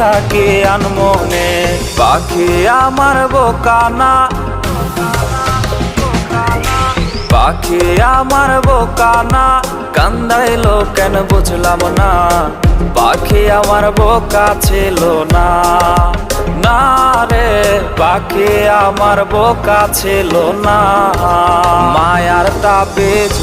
থাকে আনমনে পাখি আমার বোকানা। পাখি আমার বোকানা। কান্দাইলো কেন বুঝলাম না। পাখি আমার বোকা ছিল না। না রে পাখি আমার বোকা ছিল না। মায়ার তাবিজ